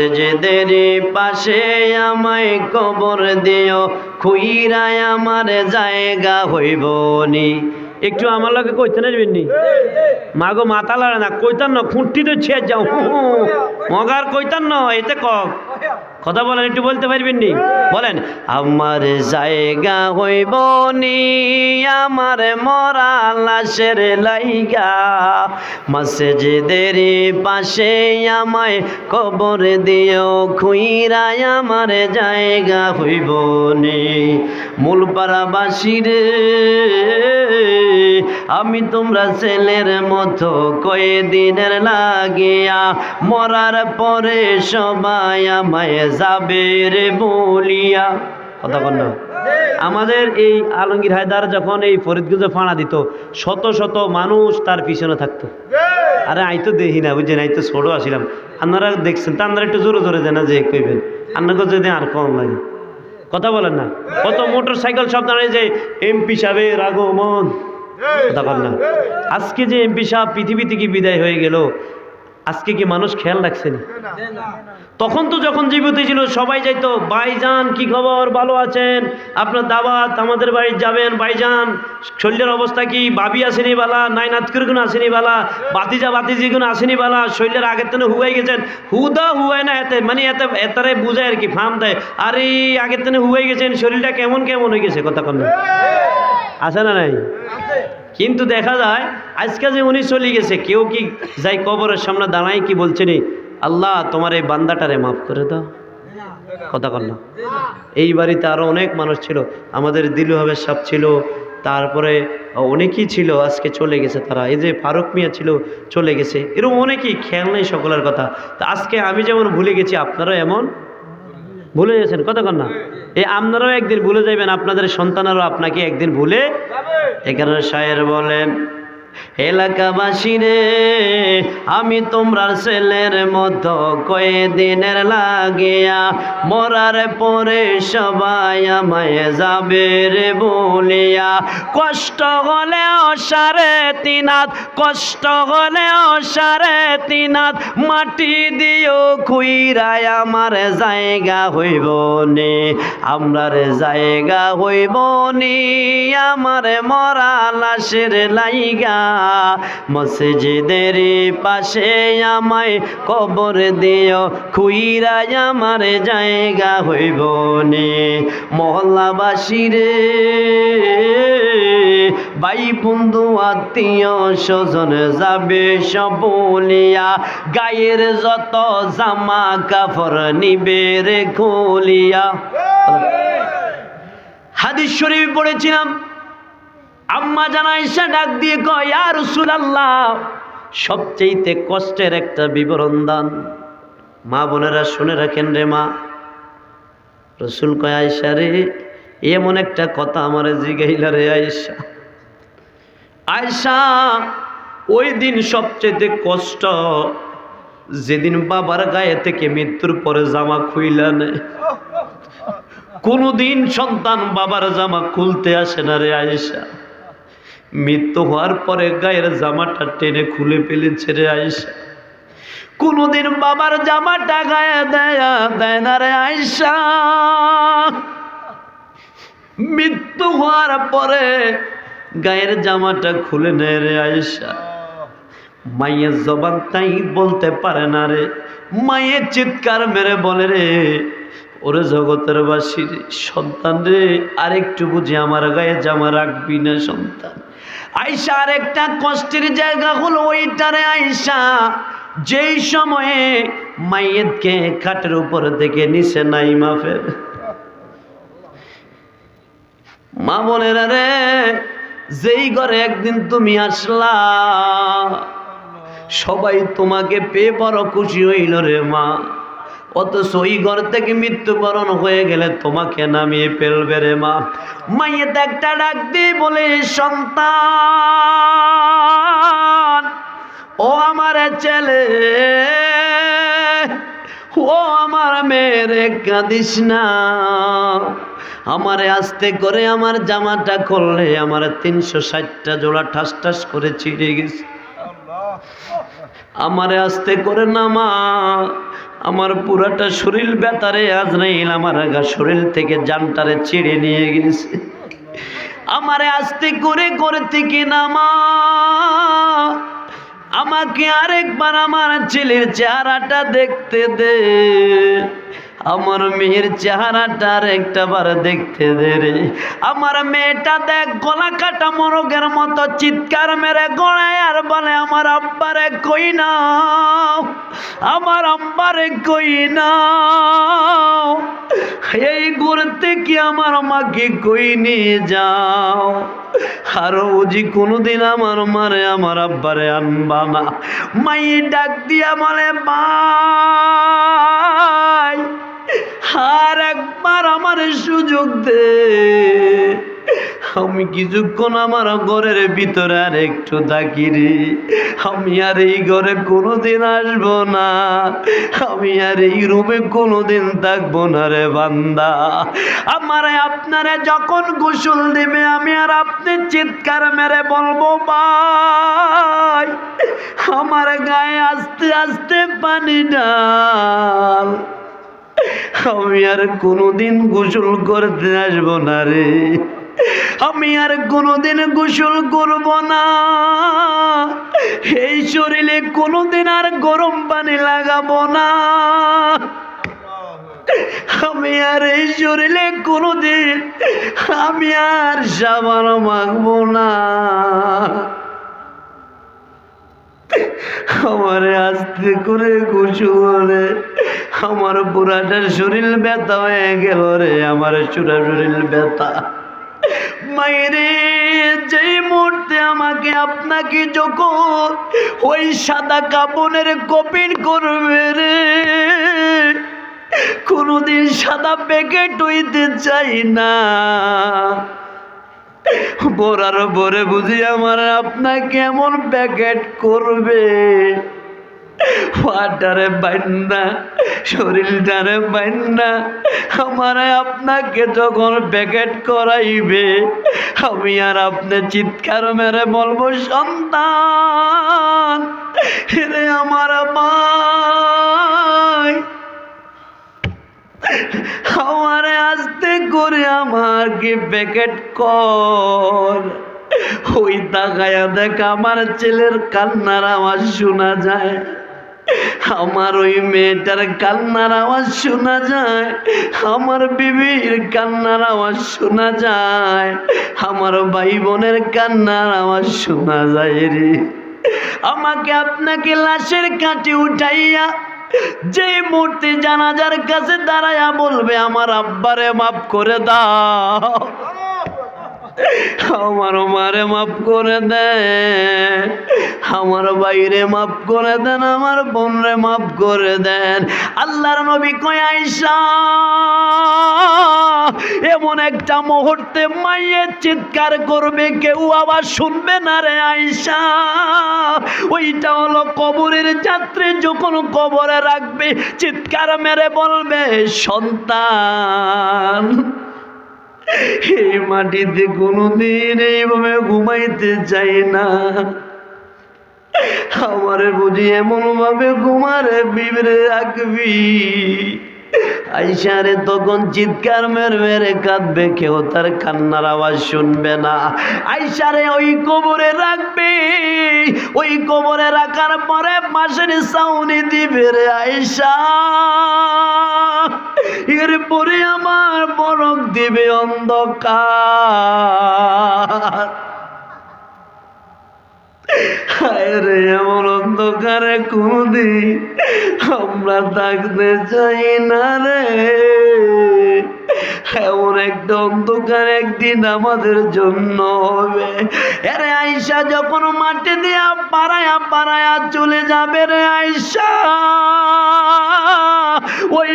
মসজিদের পাশে আমায় কবর দিও খুইরায় আমার জায়গা হইব নি একটু আমার লগে কইতে নেবেন নি মাগো মাথা লড়ে না কইতান না খুঁটি তো ছিয়ে যাও মগার কইতান না এতে কক কথা বলেন, একটু বলতে পারবেন নি? বলেন, আমার জায়গা হইব নি, আমার মরা লাশের লাইগা। মসজিদের পাশে আমায় কবর দিও খুইরায় আমার জায়গা হইব নি। মূলপাড়াবাসী রে আমি তোমরা ছেলের মতো কয়েদিনের লাগিয়া, মরার পরে সবাই আমায় যাবে রে বলিয়া। কথা বল না আমাদের এই আলমগীর হায়দার যখন এই ফরিদগুজে ফাঁড়া দিত, শত শত মানুষ তার পিছনে থাকতো। আরে আই তো দেখি না, বুঝছেন, আই তো ছোট আসিলাম। আপনারা দেখছেন তা আপনারা একটু জোরে জোরে জানা যে কইবেন। আপনাকে যদি আর কম লাগে। কথা বলেন না। কত মোটর সাইকেল সব দাঁড়িয়ে যে, এমপি সাহেবের আগমন কথা না। আজকে যে এমপি সাহেব পৃথিবী থেকে বিদায় হয়ে গেল আজকে কি মানুষ খেয়াল রাখছে না? তখন তো যখন জীবিত ছিল সবাই যাইতো ভাইজান কি খবর? ভালো আছেন? আপনার দাওয়াত আমাদের বাড়ি যাবেন ভাইজান শরীরের অবস্থা কি? বাবি আসেনি বালা নাই নাতকুর গুণ আসেনি বালা বাতিজা বাতিজি গুণ আসেনি বালা শরীরের আগের তেনে হুয়াই গেছেন। হুদা হুয়াই না এতে মানে এতে এতারে বুঝায় আর কি ফার্ম দেয়। আরে আগের তেনে হুয়াই গেছেন শরীরটা কেমন কেমন হয়ে গেছে কথা কন আছে না নাই? কিন্তু দেখা যায়, আজকে যে উনি চলে গেছে, কেউ কি যাই কবরের সামনে দাঁড়ায় কি বলছে নি? আল্লাহ, তোমার এই বান্দাটারে মাফ করে দাও। কথা কর না। এই বাড়িতে আরও অনেক মানুষ ছিল। আমাদের দিলু হবে সাপ ছিল, তারপরে অনেকেই ছিল, আজকে চলে গেছে তারা। এই যে ফারুক মিয়া ছিল, চলে গেছে। এরকম অনেকেই, খেয়াল নেই সকলের কথা। তা আজকে আমি যেমন ভুলে গেছি, আপনারাও এমন? ভুলে গেছেন কতক্ষণ না। এই আপনারাও একদিন ভুলে যাবেন আপনাদের সন্তানেরও আপনাকে একদিন ভুলে এখানে শায়ের বলেন এলাকাবাসী রে, আমি তোমরা ছেলের মতো কয়েদিনের লাগিয়া মরার পরে সবাই আমায় যাবে রে বলিয়া। কষ্ট হলে অসারে তিনাত, কষ্ট হলে অসারে তিনাত, মাটি দিও খুইরায় আমার জায়গা হইব নে। আমরার জায়গা হইব নি, আমার মরা লাশের লাইগা মসজিদের পাশে আমায় কবর দিও খুইরায় আমার জায়গা হইব নে। মহল্লাবাসী রে ভাই, বন্ধু, আত্মীয় স্বজন যাবে সব বলিয়া গায়ের যত জামা কাপড় নিবে রে খুলিয়া। হাদিস শরীফ পড়েছিলাম আম্মা জানাইসা ডাক দিয়ে কয় আর আল্লাহ সবচেয়েতে কষ্টের একটা বিবরণ দান। মা বোনেরা শুনে রাখেন রে মা। রসুল কয় আয়সা রে, এমন একটা কথা আমার জিগাইলা রে আয়সা আয়সা ওই দিন সবচেয়ে কষ্ট, যেদিন বাবার গায়ে থেকে মৃত্যুর পরে জামা খুইলা নেয় কোনোদিন সন্তান বাবার জামা খুলতে আসে না রে আয়েশা। মৃত্যু হওয়ার পরে গায়ের জামাটা টেনে খুলে ফেলেছে রে আয়েশা। কোনোদিন বাবার জামাটা গায়ে দেয় দেয় না রে আয়েশা। মৃত্যু হওয়ার পরে গায়ের জামাটা খুলে নেয় রে আয়েশা। মায়ের জবান তাই বলতে পারে না রে। মায়ের চিৎকার মেরে বলে রে, ওরে জগতের বাসীর সন্তান রে, আরেকটু বুঝি আমার গায়ে জামা রাখবি না সন্তান। আইসা আরেকটা কষ্টের জায়গা হলো ওইটারে আইসা, যেই সময়ে মাইয়েতকে খাটের উপর থেকে নিচে নাই মাফের। মা বোনেরা রে, যেই ঘরে একদিন তুমি আসলা, সবাই তোমাকে পেয়ে বড় খুশি হইল রে মা। অথচ ওই ঘর থেকে মৃত্যুবরণ হয়ে গেলে তোমাকে নামিয়ে ফেলবে রে মা। মাইয়ে একটা ডাক বলে, সন্তান, ও আমার ছেলে, ও আমার মেয়েরে কাঁদিস না। আমারে আস্তে করে আমার জামাটা করলে আমার তিনশো ষাটটা জোড়া ঠাস ঠাস করে ছিঁড়ে গেছে। আমারে আস্তে করে নামা আমার পুরাটা শরীর বেতারে আজরাইল আমার আগা শরীর থেকে জানটারে ছিঁড়ে নিয়ে গেছে। আমার আস্তে করে করে থেকে নামা আমাকে আরেকবার আমার ছেলের চেহারাটা দেখতে দে। আমার মেয়ের চেহারাটা আর একটা বার দেখতে দে রে। আমার মেয়েটা দেখ, গলা কাটা মরগের মতো চিৎকার মেরে গড়ায় আর বলে, আমার আব্বারে কই না আমার আব্বারে কই না এই ঘুরতে কি আমার মাকে কই নিয়ে যাও? আর ওজি কোনোদিন আমার মারে, আমার আব্বারে আনবা না। মাইয়ে ডাক দিয়া বলে, ভাই আর একবার আমার সুযোগ দে। আমি কিছুক্ষণ আমার ঘরের ভিতরে আর একটু থাকি রে। আমি আর এই ঘরে কোনোদিন আসব না। আমি আর এই রুমে কোনোদিন থাকব না রে বান্দা। আমার আপনারে যখন গোসল দেবে, আমি আর আপনি চিৎকার মেরে বলব, ভাই, আমার গায়ে আস্তে আস্তে পানি আমি আর কোনোদিন গোসল করতে আসব না রে। আমি আর কোনোদিন গোসল করব না। এই শরীরে কোনোদিন আর গরম পানি লাগাবো না। আমি আর এই শরীরে কোনোদিন, আমি আর সাবান মাখবো না। আমারে আস্তে করে গোসলে আমার পুরাটা শরীর ব্যথা হয়ে গেল রে, আমার চূড়া শরীর ব্যথা। মায়েরে যেই মুহূর্তে আমাকে আপনাকে যখন ওই সাদা কাপড়ের কপিন করবে রে, কোনোদিন সাদা প্যাকেট হইতে চাই না। বরার বোরে বুঝি আমার আপনাকে কেমন প্যাকেট করবে? ফাটারে বাইন্না, শরীরটারে বাইন্না, আমারে আপনাকে যখন প্যাকেট করাইবে, আমি আর আপনি চিৎকার মেরে বলব, সন্তান! প্যাকেট কর। ওই তাকায়া দেখ, আমার ছেলের কান্নার আওয়াজ শোনা যায়। আমার ওই মেয়েটার কান্নার আওয়াজ শোনা যায়। আমার বিবির কান্নার আওয়াজ শোনা যায়। আমার ভাই বোনের কান্নার আওয়াজ শোনা যায় রে। আমাকে আপনাকে লাশের কাটে উঠাইয়া যে মূর্তি জানাজার কাছে দাঁড়ায়া বলবে আমার আব্বারে মাফ করে দাও। আমার মারে মাফ করে দেন, আমার বাইরে মাফ করে দেন, আমার বোনরে মাফ করে দেন। আল্লাহর নবী কয় আইসা এমন একটা মুহূর্তে মাইয়ের চিৎকার করবে, কেউ আবার শুনবে না রে আইসা ওইটা হলো কবরের যাত্রী যখন কবরে রাখবে, চিৎকার মেরে বলবে, সন্তান এই মাটিতে কোনোদিন এইভাবে ঘুমাইতে চাই না। আমার বুঝি এমন ভাবে ঘুমারে বিবরে রাখবি। আইসারে তখন চিৎকার মেরে মেরে কাঁদবে, কেউ তার কান্নার আওয়াজ শুনবে না। আইসারে ওই কবরে রাখবে, ওই কবরে রাখার পরে মাসের সাউনি দিবে রে আইসা। এরপরে আমার বরক দিবে অন্ধকার। এমন অন্ধকারে কোনদিন আমরা থাকতে চাই না রে। এমন একটা অন্ধকার একদিন আমাদের জন্য হবে। আরে আইসা যখন মাটি দিয়া পাড়ায়া পাড়ায়া চলে যাবে রে আইসা ওই